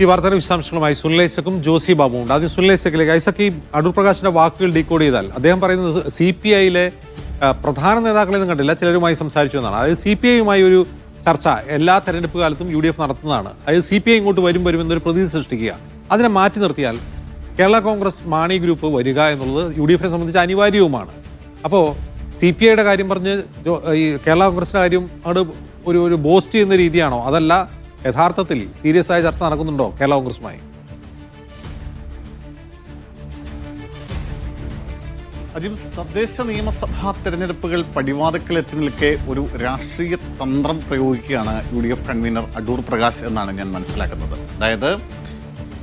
ഈ വാർത്തയുടെ വിശദാംശങ്ങളുമായി സുനിലേശക്കും ജോസി ബാബു ഉണ്ട്. ആദ്യം സുനിലേശക്കിലേക്ക് ഐസക് ഈ അടൂർ പ്രകാശിന്റെ വാക്കുകൾ ഡീകോഡ് ചെയ്താൽ അദ്ദേഹം പറയുന്നത് സി പി ഐയിലെ പ്രധാന നേതാക്കളെ ഒന്നും കണ്ടില്ല ചിലരുമായി സംസാരിച്ചു എന്നാണ്. അതായത് സി പി ഐയുമായി ഒരു ചർച്ച എല്ലാ തെരഞ്ഞെടുപ്പ് കാലത്തും യു ഡി എഫ് നടത്തുന്നതാണ്. അതായത് സി പി ഐ ഇങ്ങോട്ട് വരും വരും എന്നൊരു പ്രതീതി സൃഷ്ടിക്കുക. അതിനെ മാറ്റി നിർത്തിയാൽ കേരള കോൺഗ്രസ് മാണി ഗ്രൂപ്പ് വരിക എന്നുള്ളത് യു ഡി എഫിനെ സംബന്ധിച്ച് അനിവാര്യവുമാണ്. അപ്പോൾ സി പി ഐയുടെ കാര്യം പറഞ്ഞ് ഈ കേരള കോൺഗ്രസിന്റെ കാര്യം അങ്ങോട്ട് ഒരു ഒരു ബോസ്റ്റ് ചെയ്യുന്ന രീതിയാണോ? അതല്ല യഥാർത്ഥത്തിൽ സീരിയസ് ആയ ചർച്ച നടക്കുന്നുണ്ടോ കേരള കോൺഗ്രസുമായി? അജിബ് തദ്ദേശ നിയമസഭാ തെരഞ്ഞെടുപ്പുകൾ പടിവാതക്കൽ എത്തി നിൽക്കെ ഒരു രാഷ്ട്രീയ തന്ത്രം പ്രയോഗിക്കുകയാണ് U D F convener Adoor Prakash എന്നാണ് ഞാൻ മനസ്സിലാക്കുന്നത്. അതായത്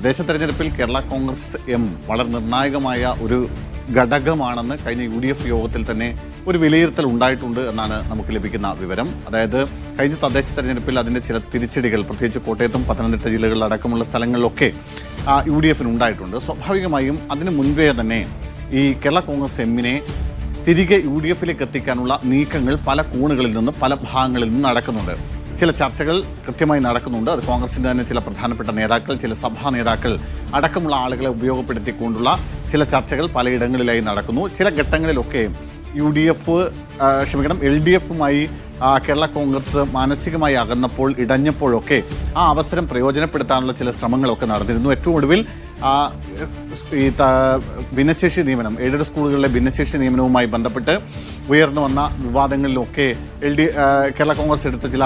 ദേശ തെരഞ്ഞെടുപ്പിൽ കേരള കോൺഗ്രസ് എം വളരെ നിർണായകമായ ഒരു ഘടകമാണെന്ന് കഴിഞ്ഞ യു യോഗത്തിൽ തന്നെ ഒരു വിലയിരുത്തൽ ഉണ്ടായിട്ടുണ്ട് എന്നാണ് നമുക്ക് ലഭിക്കുന്ന വിവരം. അതായത് കഴിഞ്ഞ തദ്ദേശ തെരഞ്ഞെടുപ്പിൽ അതിന്റെ ചില തിരിച്ചടികൾ പ്രത്യേകിച്ച് കോട്ടയത്തും പത്തനംതിട്ട ജില്ലകളിലടക്കമുള്ള സ്ഥലങ്ങളിലൊക്കെ യു ഡി എഫിന് ഉണ്ടായിട്ടുണ്ട്. സ്വാഭാവികമായും അതിന് മുൻപേ തന്നെ ഈ കേരള കോൺഗ്രസ് എമ്മിനെ തിരികെ യു ഡി എഫിലേക്ക് എത്തിക്കാനുള്ള നീക്കങ്ങൾ പല കോണുകളിൽ നിന്നും പല ഭാഗങ്ങളിൽ നിന്നും നടക്കുന്നുണ്ട്. ചില ചർച്ചകൾ കൃത്യമായി നടക്കുന്നുണ്ട്. അത് കോൺഗ്രസിന്റെ തന്നെ ചില പ്രധാനപ്പെട്ട നേതാക്കൾ ചില സഭാ നേതാക്കൾ അടക്കമുള്ള ആളുകളെ ഉപയോഗപ്പെടുത്തിക്കൊണ്ടുള്ള ചില ചർച്ചകൾ പലയിടങ്ങളിലായി നടക്കുന്നു. ചില ഘട്ടങ്ങളിലൊക്കെ യു ഡി എഫ് ക്ഷമിക്കണം എൽ ഡി എഫുമായി കേരള കോൺഗ്രസ് മാനസികമായി അകന്നപ്പോൾ ഇടഞ്ഞപ്പോഴൊക്കെ ആ അവസരം പ്രയോജനപ്പെടുത്താനുള്ള ചില ശ്രമങ്ങളൊക്കെ നടന്നിരുന്നു. ഏറ്റവും ഒടുവിൽ ഈ ഭിന്നശേഷി നിയമനം എയ്ഡഡ് സ്കൂളുകളിലെ ഭിന്നശേഷി നിയമനവുമായി ബന്ധപ്പെട്ട് ഉയർന്നു വന്ന വിവാദങ്ങളിലൊക്കെ എൽ ഡി കേരള കോൺഗ്രസ് എടുത്ത ചില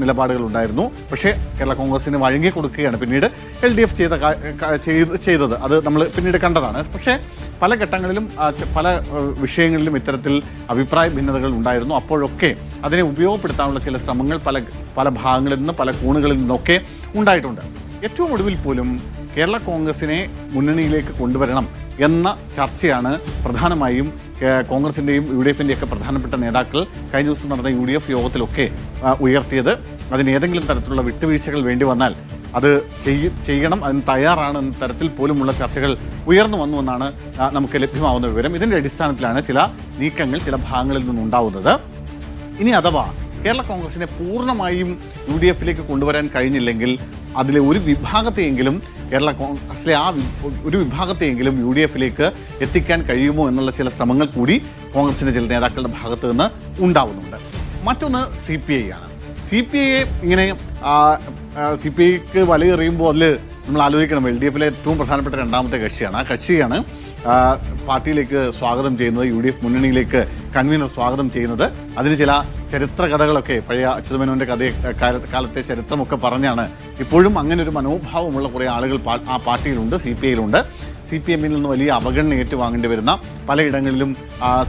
നിലപാടുകൾ ഉണ്ടായിരുന്നു പക്ഷേ കേരള കോൺഗ്രസിന് വഴങ്ങി കൊടുക്കുകയാണ് പിന്നീട് എൽ ഡി എഫ് ചെയ്ത ചെയ്തത്. അത് നമ്മൾ പിന്നീട് കണ്ടതാണ്. പക്ഷേ പല ഘട്ടങ്ങളിലും പല വിഷയങ്ങളിലും ഇത്തരത്തിൽ അഭിപ്രായ ഭിന്നതകൾ ഉണ്ടായിരുന്നു. അപ്പോഴൊക്കെ അതിനെ ഉപയോഗപ്പെടുത്താനുള്ള ചില ശ്രമങ്ങൾ പല പല ഭാഗങ്ങളിൽ നിന്ന് പല കോണുകളിൽ നിന്നൊക്കെ ഉണ്ടായിട്ടുണ്ട്. ഏറ്റവും ഒടുവിൽ പോലും കേരള കോൺഗ്രസിനെ മുന്നണിയിലേക്ക് കൊണ്ടുവരണം എന്ന ചർച്ചയാണ് പ്രധാനമായും കോൺഗ്രസിന്റെയും യു ഡി എഫിന്റെയും ഒക്കെ പ്രധാനപ്പെട്ട നേതാക്കൾ കഴിഞ്ഞ ദിവസം നടന്ന യു ഡി എഫ് യോഗത്തിലൊക്കെ ഉയർത്തിയത്. അതിന് ഏതെങ്കിലും തരത്തിലുള്ള വിട്ടുവീഴ്ചകൾ വേണ്ടി വന്നാൽ അത് ചെയ്യണം അതിന് തയ്യാറാണ് എന്ന തരത്തിൽ പോലുമുള്ള ചർച്ചകൾ ഉയർന്നു വന്നു എന്നാണ് നമുക്ക് ലഭ്യമാവുന്ന വിവരം. ഇതിന്റെ അടിസ്ഥാനത്തിലാണ് ചില നീക്കങ്ങൾ ചില ഭാഗങ്ങളിൽ നിന്നുണ്ടാവുന്നത്. ഇനി അഥവാ കേരള കോൺഗ്രസിനെ പൂർണമായും യു ഡി എഫിലേക്ക് കൊണ്ടുവരാൻ കഴിഞ്ഞില്ലെങ്കിൽ അതിലെ ഒരു വിഭാഗത്തെയെങ്കിലും കേരള കോൺഗ്രസിലെ ആ ഒരു വിഭാഗത്തെയെങ്കിലും യു ഡി എഫിലേക്ക് എത്തിക്കാൻ കഴിയുമോ എന്നുള്ള ചില ശ്രമങ്ങൾ കൂടി കോൺഗ്രസിന്റെ ചില നേതാക്കളുടെ ഭാഗത്ത് നിന്ന് ഉണ്ടാവുന്നുണ്ട്. മറ്റൊന്ന് സി പി ഐ ആണ്. സി പി ഐയെ ഇങ്ങനെ സി പി ഐക്ക് വലയെറിയുമ്പോൾ അതിൽ നമ്മൾ ആലോചിക്കണം എൽ ഡി എഫിലെ ഏറ്റവും പ്രധാനപ്പെട്ട രണ്ടാമത്തെ കക്ഷിയാണ്. ആ കക്ഷിയാണ് പാർട്ടിയിലേക്ക് സ്വാഗതം ചെയ്യുന്നത് യു ഡി എഫ് മുന്നണിയിലേക്ക് കൺവീനർ സ്വാഗതം ചെയ്യുന്നത്. അതിന് ചില ചരിത്ര കഥകളൊക്കെ പഴയ അച്യുതമേനോന്റെ കഥ കാലത്തെ ചരിത്രമൊക്കെ പറഞ്ഞാണ്. ഇപ്പോഴും അങ്ങനെ ഒരു മനോഭാവമുള്ള കുറേ ആളുകൾ ആ പാർട്ടിയിലുണ്ട് സി പി ഐയിലുണ്ട്. സി പി എമ്മിൽ നിന്ന് വലിയ അവഗണന ഏറ്റുവാങ്ങേണ്ടി വരുന്ന പലയിടങ്ങളിലും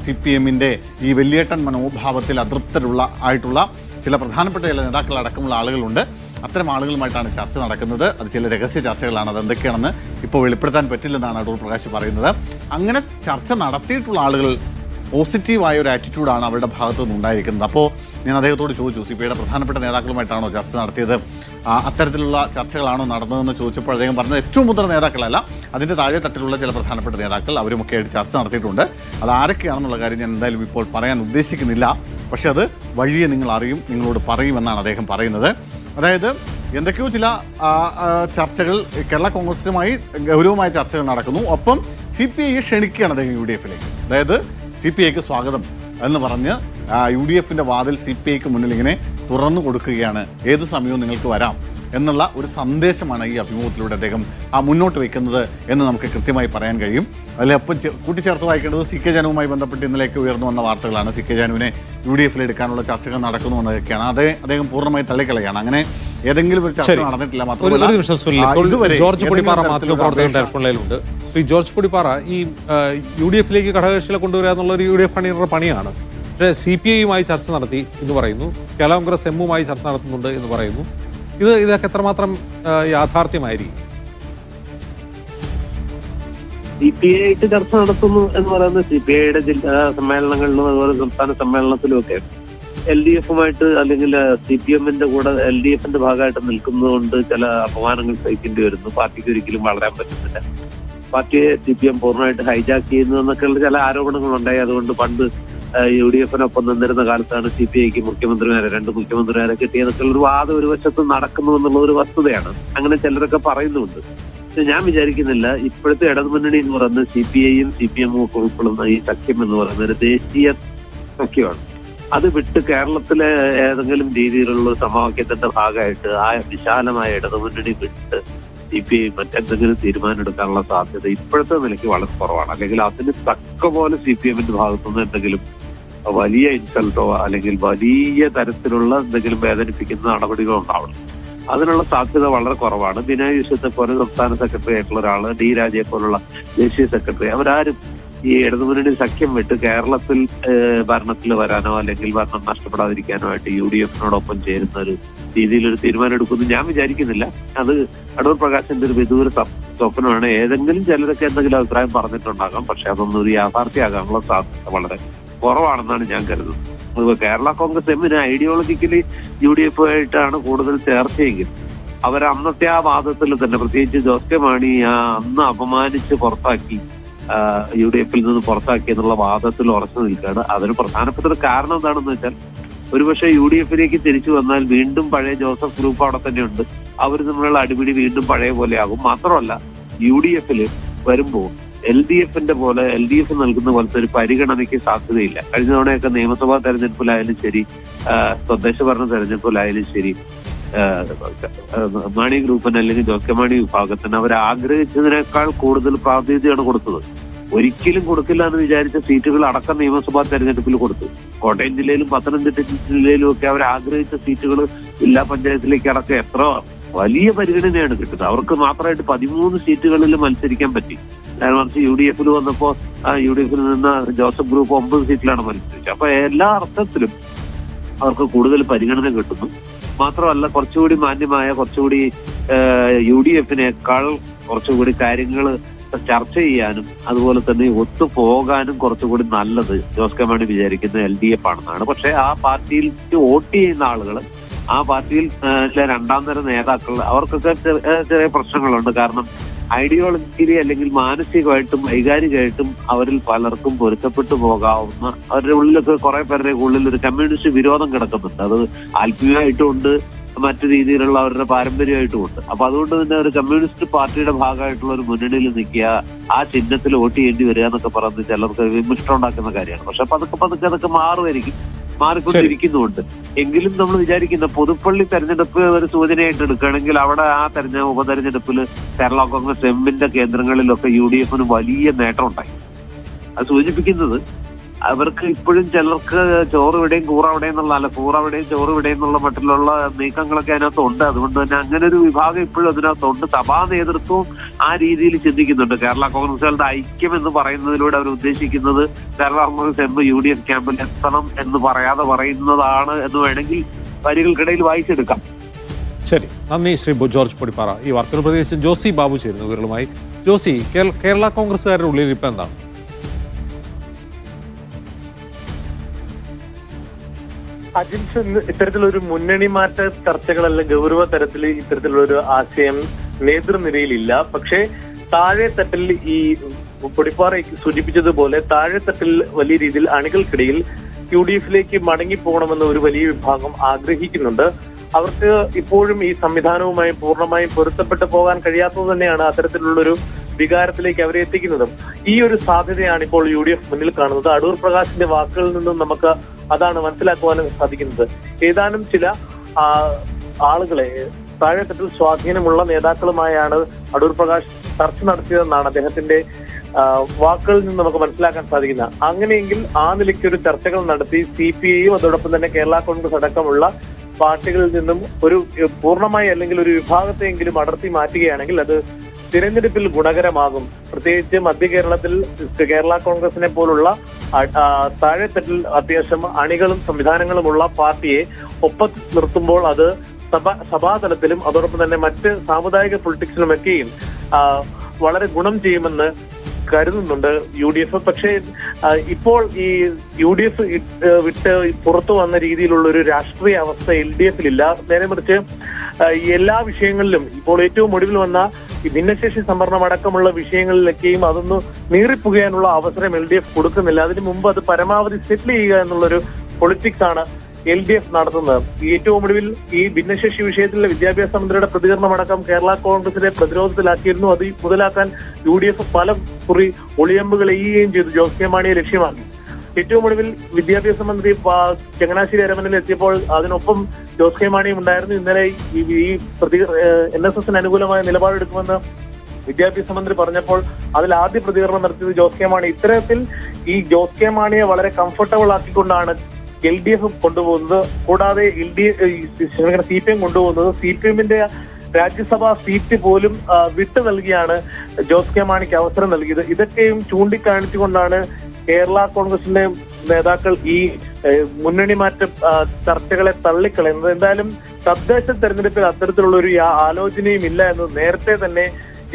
സി പി എമ്മിന്റെ ഈ വലിയേട്ടൻ മനോഭാവത്തിൽ അതൃപ്തരുള്ള ആയിട്ടുള്ള ചില പ്രധാനപ്പെട്ട ചില നേതാക്കൾ അടക്കമുള്ള ആളുകളുണ്ട്. അത്തരം ആളുകളുമായിട്ടാണ് ചർച്ച നടക്കുന്നത്. അത് ചില രഹസ്യ ചർച്ചകളാണ്. അത് എന്തൊക്കെയാണെന്ന് ഇപ്പോൾ വെളിപ്പെടുത്താൻ പറ്റില്ലെന്നാണ് അടൂർ പ്രകാശ് പറയുന്നത്. അങ്ങനെ ചർച്ച നടത്തിയിട്ടുള്ള ആളുകൾ പോസിറ്റീവായ ഒരു ആറ്റിറ്റ്യൂഡാണ് അവരുടെ ഭാഗത്തു നിന്ന് ഉണ്ടായിരിക്കുന്നത്. അപ്പോൾ ഞാൻ അദ്ദേഹത്തോട് ചോദിച്ചു സി പി ഐയുടെ പ്രധാനപ്പെട്ട നേതാക്കളുമായിട്ടാണോ ചർച്ച നടത്തിയത്? അത്തരത്തിലുള്ള ചർച്ചകളാണോ നടന്നതെന്ന് ചോദിച്ചപ്പോൾ അദ്ദേഹം പറഞ്ഞത് ഏറ്റവും മുതിർന്ന നേതാക്കളല്ല അതിന്റെ താഴെ തട്ടിലുള്ള ചില പ്രധാനപ്പെട്ട നേതാക്കൾ അവരുമൊക്കെ ആയിട്ട് ചർച്ച നടത്തിയിട്ടുണ്ട്. അത് ആരൊക്കെയാണെന്നുള്ള കാര്യം ഞാൻ എന്തായാലും ഇപ്പോൾ പറയാൻ ഉദ്ദേശിക്കുന്നില്ല. പക്ഷെ അത് വഴിയെ നിങ്ങൾ അറിയും നിങ്ങളോട് പറയുമെന്നാണ് അദ്ദേഹം പറയുന്നത്. അതായത് എന്തൊക്കെയോ ചില ചർച്ചകൾ കേരള കോൺഗ്രസുമായി ഗൗരവമായ ചർച്ചകൾ നടക്കുന്നു. ഒപ്പം സി പി ഐ ക്ഷണിക്കുകയാണ് അദ്ദേഹം യു ഡി എഫിലേക്ക്. അതായത് സി പി ഐക്ക് സ്വാഗതം എന്ന് പറഞ്ഞ് യു ഡി എഫിന്റെ വാതിൽ സി പി ഐക്ക് മുന്നിൽ ഇങ്ങനെ തുറന്നു കൊടുക്കുകയാണ്. ഏത് സമയവും നിങ്ങൾക്ക് വരാം. എന്നുള്ള ഒരു സന്ദേശമാണ് ഈ അഭിമുഖത്തിലൂടെ അദ്ദേഹം ആ മുന്നോട്ട് വയ്ക്കുന്നത് എന്ന് നമുക്ക് കൃത്യമായി പറയാൻ കഴിയും. അതിൽ അപ്പം ചെ- കൂട്ടിച്ചേർത്ത് വായിക്കേണ്ടത് സി കെ ജാനുവുമായി ബന്ധപ്പെട്ട് ഇന്നലേക്ക് ഉയർന്നു വന്ന വാർത്തകളാണ്. സി കെ ജാനുവിനെ യു ഡി എഫിൽ എടുക്കാനുള്ള ചർച്ചകൾ നടക്കുന്നു എന്നതൊക്കെയാണ്. അത് അദ്ദേഹം പൂർണമായി തള്ളിക്കളയാണ്. അങ്ങനെ ഏതെങ്കിലും ഒരു ചർച്ച നടന്നിട്ടില്ല മാത്രമല്ല ജോർജ് പൊടിപ്പാറ ഏതെങ്കിലും മാധ്യമ തരത്തിലുള്ള പ്രവർത്തകൻ ടെലിഫോൺ ലൈനിലുണ്ട് ശ്രീ ജോർജ് പൊടിപ്പാറ ഈ യു ഡി എഫിലേക്ക് ഘടകകക്ഷികളെ കൊണ്ടുവരിക എന്നുള്ള ഒരു യു ഡി എഫ് പണിയുടെ പണിയാണ്. പക്ഷേ സി പി ഐയുമായി ചർച്ച നടത്തി എന്ന് പറയുന്നു. കേരള കോൺഗ്രസ് എമ്മുമായി ചർച്ച നടത്തുന്നുണ്ട് എന്ന് പറയുന്നു. ഇത് ഇതൊക്കെ എത്രമാത്രം യാഥാർത്ഥ്യമായിരിക്കും? സി പി ഐ ആയിട്ട് ചർച്ച നടത്തുന്നു എന്ന് പറയുന്നത് സി പി ഐയുടെ ജില്ലാ സമ്മേളനങ്ങളിലും അതുപോലെ സംസ്ഥാന സമ്മേളനത്തിലും ഒക്കെ എൽ ഡി എഫുമായിട്ട് അല്ലെങ്കിൽ സി പി എമ്മിന്റെ കൂടെ എൽ ഡി എഫിന്റെ ഭാഗമായിട്ട് നിൽക്കുന്നതുകൊണ്ട് ചില അപമാനങ്ങൾ സഹിക്കേണ്ടി വരുന്നു. പാർട്ടിക്ക് ഒരിക്കലും വളരാൻ പറ്റുന്നില്ല പാർട്ടിയെ സി പി എം പൂർണമായിട്ട് ഹൈജാക്ക് ചെയ്യുന്നു എന്നൊക്കെയുള്ള ചില ആരോപണങ്ങൾ ഉണ്ടായി അതുകൊണ്ട് പണ്ട് യു ഡി എഫിനൊപ്പം നിന്നിരുന്ന കാലത്താണ് സി പി ഐക്ക് മുഖ്യമന്ത്രിമാരെ രണ്ട് മുഖ്യമന്ത്രിമാരെ കിട്ടിയതൊക്കെ ഒരു വാദം ഒരു വശത്ത് നടക്കുന്നു എന്നുള്ള ഒരു വസ്തുതയാണ്. അങ്ങനെ ചിലരൊക്കെ പറയുന്നുണ്ട്. പക്ഷെ ഞാൻ വിചാരിക്കുന്നില്ല ഇപ്പോഴത്തെ ഇടതുമുന്നണി എന്ന് പറയുന്നത് സി പി ഐയും സി പി എമ്മും ഒക്കെ ഉൾക്കൊള്ളുന്ന ഈ സഖ്യം എന്ന് പറയുന്നത് ഒരു ദേശീയ സഖ്യമാണ്. അത് വിട്ട് കേരളത്തിലെ ഏതെങ്കിലും രീതിയിലുള്ള സമവാക്യത്തിന്റെ ഭാഗമായിട്ട് ആ വിശാലമായ ഇടതുമുന്നണി വിട്ട് സി പി ഐ മറ്റെന്തെങ്കിലും തീരുമാനം എടുക്കാനുള്ള സാധ്യത ഇപ്പോഴത്തെ നിലയ്ക്ക് വളരെ കുറവാണ്. അല്ലെങ്കിൽ അതിന് തക്ക പോലെ സി പി എമ്മിന്റെ ഭാഗത്തുനിന്ന് എന്തെങ്കിലും വലിയ ഇൻസൾട്ടോ അല്ലെങ്കിൽ വലിയ തരത്തിലുള്ള എന്തെങ്കിലും വേദനിപ്പിക്കുന്ന നടപടികളോ ഉണ്ടാവണം. അതിനുള്ള സാധ്യത വളരെ കുറവാണ്. ബിനായ് വിശ്വത്തെ പോലെ സംസ്ഥാന സെക്രട്ടറി ആയിട്ടുള്ള ഒരാൾ ഡി രാജയെ പോലുള്ള ദേശീയ സെക്രട്ടറി അവരാരും ഈ ഇടതുമുന്നണി സഖ്യം വിട്ട് കേരളത്തിൽ ഭരണത്തിൽ വരാനോ അല്ലെങ്കിൽ ഭരണം നഷ്ടപ്പെടാതിരിക്കാനോ ആയിട്ട് യു ഡി എഫിനോടൊപ്പം ചേരുന്ന ഒരു രീതിയിൽ ഒരു തീരുമാനം എടുക്കുമെന്ന് ഞാൻ വിചാരിക്കുന്നില്ല. അത് അടൂർ പ്രകാശിന്റെ ഒരു വിദൂര സ്വ- സ്വപ്നമാണ്. ഏതെങ്കിലും ചിലരൊക്കെ എന്തെങ്കിലും അഭിപ്രായം പറഞ്ഞിട്ടുണ്ടാകാം. പക്ഷെ അതൊന്നും ഒരു യാഥാർത്ഥ്യമാകാനുള്ള സാധ്യത വളരെ കുറവാണെന്നാണ് ഞാൻ കരുതുന്നത്. അതുപോലെ കേരള കോൺഗ്രസ് എമ്മിന് ഐഡിയോളജിക്കലി യു ഡി എഫ് ആയിട്ടാണ് കൂടുതൽ ചേർച്ചയെങ്കിൽ അവർ അന്നത്തെ ആ വാദത്തിൽ തന്നെ പ്രത്യേകിച്ച് ജോസ് കെ മാണി ആ അന്ന് അപമാനിച്ച് പുറത്താക്കി യു ഡി എഫിൽ നിന്ന് പുറത്താക്കി എന്നുള്ള വാദത്തിൽ ഉറച്ചു നിൽക്കുകയാണ്. അതിന് പ്രധാനപ്പെട്ട ഒരു കാരണം എന്താണെന്ന് വെച്ചാൽ ഒരുപക്ഷെ യു ഡി എഫിലേക്ക് തിരിച്ചു വന്നാൽ വീണ്ടും പഴയ ജോസഫ് ഗ്രൂപ്പ് അവിടെ തന്നെയുണ്ട് അവർ തമ്മിലുള്ള അടിപിടി വീണ്ടും പഴയ പോലെയാകും മാത്രമല്ല യു ഡി എഫിൽ വരുമ്പോൾ എൽ ഡി എഫിന്റെ പോലെ എൽ ഡി എഫ് നൽകുന്ന പോലത്തെ ഒരു പരിഗണനയ്ക്ക് സാധ്യതയില്ല. കഴിഞ്ഞ തവണയൊക്കെ നിയമസഭാ തെരഞ്ഞെടുപ്പിലായാലും ശരി തദ്ദേശ ഭരണ തെരഞ്ഞെടുപ്പിലായാലും ശരി മാണി ഗ്രൂപ്പിന് അല്ലെങ്കിൽ ജോക്കമാണി വിഭാഗത്തിന് അവർ ആഗ്രഹിച്ചതിനേക്കാൾ കൂടുതൽ പ്രാതിനിധ്യമാണ് കൊടുത്തത്. ഒരിക്കലും കൊടുക്കില്ല എന്ന് വിചാരിച്ച സീറ്റുകൾ അടക്കം നിയമസഭാ തെരഞ്ഞെടുപ്പിൽ കൊടുത്തു. കോട്ടയം ജില്ലയിലും പത്തനംതിട്ട ജില്ലയിലും ഒക്കെ അവർ ആഗ്രഹിച്ച സീറ്റുകൾ ജില്ലാ പഞ്ചായത്തിലേക്ക് അടക്കം എത്ര വലിയ പരിഗണനയാണ് കിട്ടുന്നത്. അവർക്ക് മാത്രമായിട്ട് പതിമൂന്ന് സീറ്റുകളിൽ മത്സരിക്കാൻ പറ്റി. മറിച്ച് യു ഡി എഫിൽ വന്നപ്പോ യു ഡി എഫിൽ നിന്ന് ജോസഫ് ഗ്രൂപ്പ് ഒമ്പത് സീറ്റിലാണ് മത്സരിച്ചത്. അപ്പൊ എല്ലാ അർത്ഥത്തിലും അവർക്ക് കൂടുതൽ പരിഗണന കിട്ടുന്നു. മാത്രമല്ല കുറച്ചുകൂടി മാന്യമായ കുറച്ചുകൂടി യു ഡി എഫിനേക്കാൾ കുറച്ചുകൂടി കാര്യങ്ങൾ ചർച്ച ചെയ്യാനും അതുപോലെ തന്നെ ഒത്തുപോകാനും കുറച്ചുകൂടി നല്ലത് ജോസ് കെ മാണി വിചാരിക്കുന്ന എൽ ഡി എഫ് ആണെന്നാണ്. പക്ഷെ ആ പാർട്ടിയിൽ വോട്ട് ചെയ്യുന്ന ആളുകൾ ആ പാർട്ടിയിൽ ചില രണ്ടാം തരം നേതാക്കൾ അവർക്കൊക്കെ ചെറിയ പ്രശ്നങ്ങളുണ്ട്. കാരണം ഐഡിയോളജിക്കലി അല്ലെങ്കിൽ മാനസികമായിട്ടും വൈകാരികമായിട്ടും അവരിൽ പലർക്കും പൊരുത്തപ്പെട്ടു പോകാവുന്ന അവരുടെ ഉള്ളിലൊക്കെ കുറെ പേരുടെ ഉള്ളിൽ ഒരു കമ്മ്യൂണിസ്റ്റ് വിരോധം കിടക്കുന്നുണ്ട്. അത് ആത്മീയമായിട്ടും ഉണ്ട് മറ്റു രീതിയിലുള്ള അവരുടെ പാരമ്പര്യമായിട്ടും ഉണ്ട് അപ്പൊ അതുകൊണ്ട് തന്നെ ഒരു കമ്മ്യൂണിസ്റ്റ് പാർട്ടിയുടെ ഭാഗമായിട്ടുള്ള ഒരു മുന്നണിയിൽ നിൽക്കുക ആ ചിഹ്നത്തിൽ വോട്ട് ചെയ്യേണ്ടി വരിക എന്നൊക്കെ പറഞ്ഞ് ചിലർക്ക് വിമിഷ്ടം ഉണ്ടാക്കുന്ന കാര്യമാണ്. പക്ഷെ പതുക്കെ പതുക്കെ അതൊക്കെ മാറുമായിരിക്കും. മാറിക്കൊണ്ടിരിക്കുന്നുണ്ട്. എങ്കിലും നമ്മൾ വിചാരിക്കുന്ന പുതുപ്പള്ളി തെരഞ്ഞെടുപ്പ് ഒരു സൂചനയായിട്ട് എടുക്കുകയാണെങ്കിൽ അവിടെ ആ തെരഞ്ഞ ഉപതെരഞ്ഞെടുപ്പിൽ കേരള കോൺഗ്രസ് എമ്മിന്റെ കേന്ദ്രങ്ങളിലൊക്കെ യു ഡി എഫിന് വലിയ നേട്ടം ഉണ്ടായി. അത് സൂചിപ്പിക്കുന്നത് അവർക്ക് ഇപ്പോഴും ചിലർക്ക് ചോറ് ഇവിടെയും കൂറ അവിടെയും എന്നുള്ള അല്ല കൂറ അവിടെയും ചോറ് ഇവിടെയും എന്നുള്ള മട്ടിലുള്ള നീക്കങ്ങളൊക്കെ അതിനകത്തുണ്ട്. അതുകൊണ്ട് തന്നെ അങ്ങനെ ഒരു വിഭാഗം ഇപ്പോഴും അതിനകത്തുണ്ട്. സഭാ നേതൃത്വം ആ രീതിയിൽ ചിന്തിക്കുന്നുണ്ട്. കേരള കോൺഗ്രസുകളുടെ ഐക്യം എന്ന് പറയുന്നതിലൂടെ അവർ ഉദ്ദേശിക്കുന്നത് Kerala Congress M U D F ക്യാമ്പിൽ എത്തണം എന്ന് പറയാതെ പറയുന്നതാണ് എന്ന് വേണമെങ്കിൽ വരികൾക്കിടയിൽ വായിച്ചെടുക്കാം. ശരി. നന്ദി ശ്രീ ജോർജ് പൊടിപ്പാറ. ഈ വാർത്തകൾ പ്രത്യേകിച്ച് ജോസി ബാബു ചേരുന്നു ഇവരുമായി ജോസി കേരള- കോൺഗ്രസുകാരുടെ ഉള്ളിൽ ഇപ്പം എന്താണ്? അജിൻസ് ഇത്തരത്തിലൊരു മുന്നണി മാറ്റ ചർച്ചകളല്ല ഗൗരവ തരത്തിൽ ഇത്തരത്തിലുള്ള ഒരു ആശയം നേതൃനിരയിലില്ല. പക്ഷേ താഴെ തട്ടിൽ ഈ പൊടിപ്പാറ സൂചിപ്പിച്ചതുപോലെ താഴെ തട്ടിൽ വലിയ രീതിയിൽ അണികൾക്കിടയിൽ യു ഡി എഫിലേക്ക് മടങ്ങി പോകണമെന്ന് ഒരു വലിയ വിഭാഗം ആഗ്രഹിക്കുന്നുണ്ട്. അവർക്ക് ഇപ്പോഴും ഈ സംവിധാനവുമായി പൂർണമായും പൊരുത്തപ്പെട്ടു പോകാൻ കഴിയാത്തത് തന്നെയാണ് അത്തരത്തിലുള്ളൊരു വികാരത്തിലേക്ക് അവരെ എത്തിക്കുന്നതും. ഈ ഒരു സാധ്യതയാണ് ഇപ്പോൾ യു ഡി എഫ് മുന്നിൽ കാണുന്നത്. അടൂർ പ്രകാശിന്റെ വാക്കുകളിൽ നിന്നും നമുക്ക് അതാണ് മനസ്സിലാക്കുവാനും സാധിക്കുന്നത്. ഏതാനും ചില ആളുകളെ താഴെത്തട്ടിൽ സ്വാധീനമുള്ള നേതാക്കളുമായാണ് അടൂർ പ്രകാശ് ചർച്ച നടത്തിയതെന്നാണ് അദ്ദേഹത്തിന്റെ വാക്കുകളിൽ നിന്ന് നമുക്ക് മനസ്സിലാക്കാൻ സാധിക്കുന്നത്. അങ്ങനെയെങ്കിൽ ആ നിലയ്ക്ക് ഒരു ചർച്ചകൾ നടത്തി സി പി ഐയും അതോടൊപ്പം തന്നെ കേരള കോൺഗ്രസ് അടക്കമുള്ള പാർട്ടികളിൽ നിന്നും ഒരു പൂർണമായി അല്ലെങ്കിൽ ഒരു വിഭാഗത്തെയെങ്കിലും അടർത്തി മാറ്റുകയാണെങ്കിൽ അത് തിരഞ്ഞെടുപ്പിൽ ഗുണകരമാകും. പ്രത്യേകിച്ച് മധ്യ കേരളത്തിൽ കേരള കോൺഗ്രസിനെ പോലുള്ള താഴെത്തട്ടിൽ അത്യാവശ്യം അണികളും സംവിധാനങ്ങളുമുള്ള പാർട്ടിയെ ഒപ്പ നിർത്തുമ്പോൾ അത് സഭ സഭാതലത്തിലും അതോടൊപ്പം തന്നെ മറ്റ് സാമുദായിക പൊളിറ്റിക്സിലുമൊക്കെയും വളരെ ഗുണം ചെയ്യുമെന്ന് കരുതുന്നുണ്ട് യു ഡി എഫ് പക്ഷേ ഇപ്പോൾ ഈ യു ഡി എഫ് വിട്ട് പുറത്തു വന്ന രീതിയിലുള്ള ഒരു രാഷ്ട്രീയ അവസ്ഥ എൽ ഡി എഫിലില്ല. നേരെ മറിച്ച് എല്ലാ വിഷയങ്ങളിലും ഇപ്പോൾ ഏറ്റവും ഒടുവിൽ വന്ന ഭിന്നശേഷി സംവരണം അടക്കമുള്ള വിഷയങ്ങളിലൊക്കെയും അതൊന്ന് നീറിപ്പുകയാനുള്ള അവസരം എൽ ഡി എഫ് കൊടുക്കുന്നില്ല. അതിനു മുമ്പ് അത് പരമാവധി സെറ്റിൽ ചെയ്യുക എന്നുള്ളൊരു പൊളിറ്റിക്സ് ആണ് എൽ ഡി എഫ് നടത്തുന്നത്. ഏറ്റവും ഒടുവിൽ ഈ ഭിന്നശേഷി വിഷയത്തിലെ വിദ്യാഭ്യാസ മന്ത്രിയുടെ പ്രതികരണമടക്കം കേരള കോൺഗ്രസിനെ പ്രതിരോധത്തിലാക്കിയിരുന്നു. അത് മുതലാക്കാൻ യു ഡി എഫ് പല കുറി ഒളിയമ്പുകൾ എയ്യുകയും ചെയ്തു. ജോസ് കെ മാണിയെ ലക്ഷ്യമാക്കി. ഏറ്റവും ഒടുവിൽ വിദ്യാഭ്യാസ മന്ത്രി ചങ്ങനാശ്ശേരി അരമനയിൽ എത്തിയപ്പോൾ അതിനൊപ്പം ജോസ് കെ മാണിയും ഉണ്ടായിരുന്നു. ഇന്നലെ ഈ പ്രതി എൻ എസ് എസിന് അനുകൂലമായ നിലപാടെടുക്കുമെന്ന് വിദ്യാഭ്യാസ മന്ത്രി പറഞ്ഞപ്പോൾ അതിൽ ആദ്യ പ്രതികരണം നടത്തിയത് ജോസ് കെ മാണി. ഇത്തരത്തിൽ ഈ ജോസ് കെ മാണിയെ വളരെ കംഫർട്ടബിൾ ആക്കിക്കൊണ്ടാണ് എൽ ഡി എഫ് കൊണ്ടുപോകുന്നത് കൂടാതെ L D C P M കൊണ്ടുപോകുന്നത് സി പി എമ്മിന്റെ രാജ്യസഭാ സീറ്റ് പോലും വിട്ടു നൽകിയാണ് ജോസ് കെ മാണിക്ക് അവസരം നൽകിയത്. ഇതൊക്കെയും ചൂണ്ടിക്കാണിച്ചുകൊണ്ടാണ് കേരള കോൺഗ്രസിന്റെ നേതാക്കൾ ഈ മുന്നണി മാറ്റ ചർച്ചകളെ തള്ളിക്കളയുന്നത്. എന്തായാലും തദ്ദേശ തെരഞ്ഞെടുപ്പിൽ അത്തരത്തിലുള്ള ഒരു ആലോചനയും ഇല്ല എന്ന് നേരത്തെ തന്നെ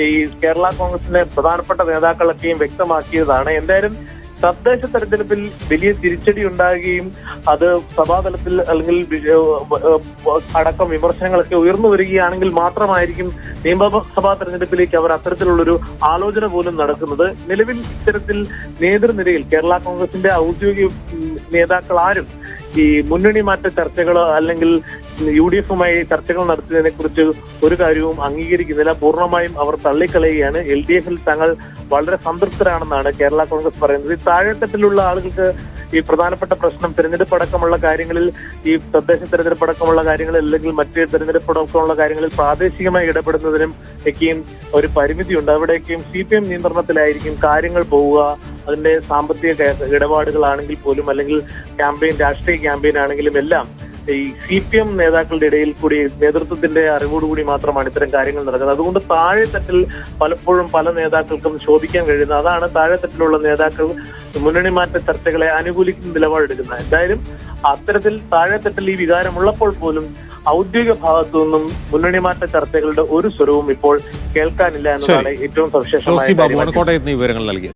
ഈ കേരള കോൺഗ്രസിന്റെ പ്രധാനപ്പെട്ട നേതാക്കളൊക്കെയും വ്യക്തമാക്കിയതാണ്. എന്തായാലും തദ്ദേശ തെരഞ്ഞെടുപ്പിൽ വലിയ തിരിച്ചടി ഉണ്ടാകുകയും അത് സഭാതലത്തിൽ അല്ലെങ്കിൽ അടക്കം വിമർശനങ്ങളൊക്കെ ഉയർന്നു വരികയാണെങ്കിൽ മാത്രമായിരിക്കും നിയമസഭാ തെരഞ്ഞെടുപ്പിലേക്ക് അവർ അത്തരത്തിലുള്ളൊരു ആലോചന പോലും നടക്കുന്നത്. നിലവിൽ ഇത്തരത്തിൽ നേതൃനിരയിൽ കേരള കോൺഗ്രസിന്റെ ഔദ്യോഗിക നേതാക്കൾ ആരും ഈ മുന്നണി മാറ്റ ചർച്ചകളോ അല്ലെങ്കിൽ യു ഡി എഫുമായി ചർച്ചകൾ നടത്തിയതിനെ കുറിച്ച് ഒരു കാര്യവും അംഗീകരിക്കുന്നില്ല. പൂർണമായും അവർ തള്ളിക്കളയുകയാണ്. എൽ ഡി എഫിൽ തങ്ങൾ വളരെ സംതൃപ്തരാണെന്നാണ് കേരള കോൺഗ്രസ് പറയുന്നത്. ഈ താഴെത്തട്ടിലുള്ള ആളുകൾക്ക് ഈ പ്രധാനപ്പെട്ട പ്രശ്നം തെരഞ്ഞെടുപ്പ് അടക്കമുള്ള കാര്യങ്ങളിൽ ഈ തദ്ദേശ തെരഞ്ഞെടുപ്പ് അടക്കമുള്ള കാര്യങ്ങളിൽ അല്ലെങ്കിൽ മറ്റ് തെരഞ്ഞെടുപ്പ് അടക്കമുള്ള കാര്യങ്ങളിൽ പ്രാദേശികമായി ഇടപെടുന്നതിനും ഒക്കെയും ഒരു പരിമിതിയുണ്ട്. അവിടെയൊക്കെയും സി പി എം നിയന്ത്രണത്തിലായിരിക്കും കാര്യങ്ങൾ പോവുക. അതിന്റെ സാമ്പത്തിക ഇടപാടുകളാണെങ്കിൽ പോലും അല്ലെങ്കിൽ ക്യാമ്പയിൻ രാഷ്ട്രീയ ക്യാമ്പയിൻ ആണെങ്കിലും എല്ലാം ഈ സി പി എം നേതാക്കളുടെ ഇടയിൽ കൂടി നേതൃത്വത്തിന്റെ അറിവോടുകൂടി മാത്രമാണ് ഇത്തരം കാര്യങ്ങൾ നടക്കുന്നത്. അതുകൊണ്ട് താഴെത്തട്ടിൽ പലപ്പോഴും പല നേതാക്കൾക്കും ചോദിക്കാൻ കഴിയുന്നത്. അതാണ് താഴെത്തട്ടിലുള്ള നേതാക്കൾ മുന്നണി മാറ്റ ചർച്ചകളെ അനുകൂലിക്കുന്ന നിലപാടെടുക്കുന്നത്. എന്തായാലും അത്തരത്തിൽ താഴെത്തട്ടിൽ ഈ വികാരമുള്ളപ്പോൾ പോലും ഔദ്യോഗിക ഭാഗത്തു നിന്നും മുന്നണി മാറ്റ ചർച്ചകളുടെ ഒരു സ്വരവും ഇപ്പോൾ കേൾക്കാനില്ല എന്നതാണ് ഏറ്റവും സവിശേഷമായ കോട്ടയത്ത് വിവരങ്ങൾ നൽകിയത്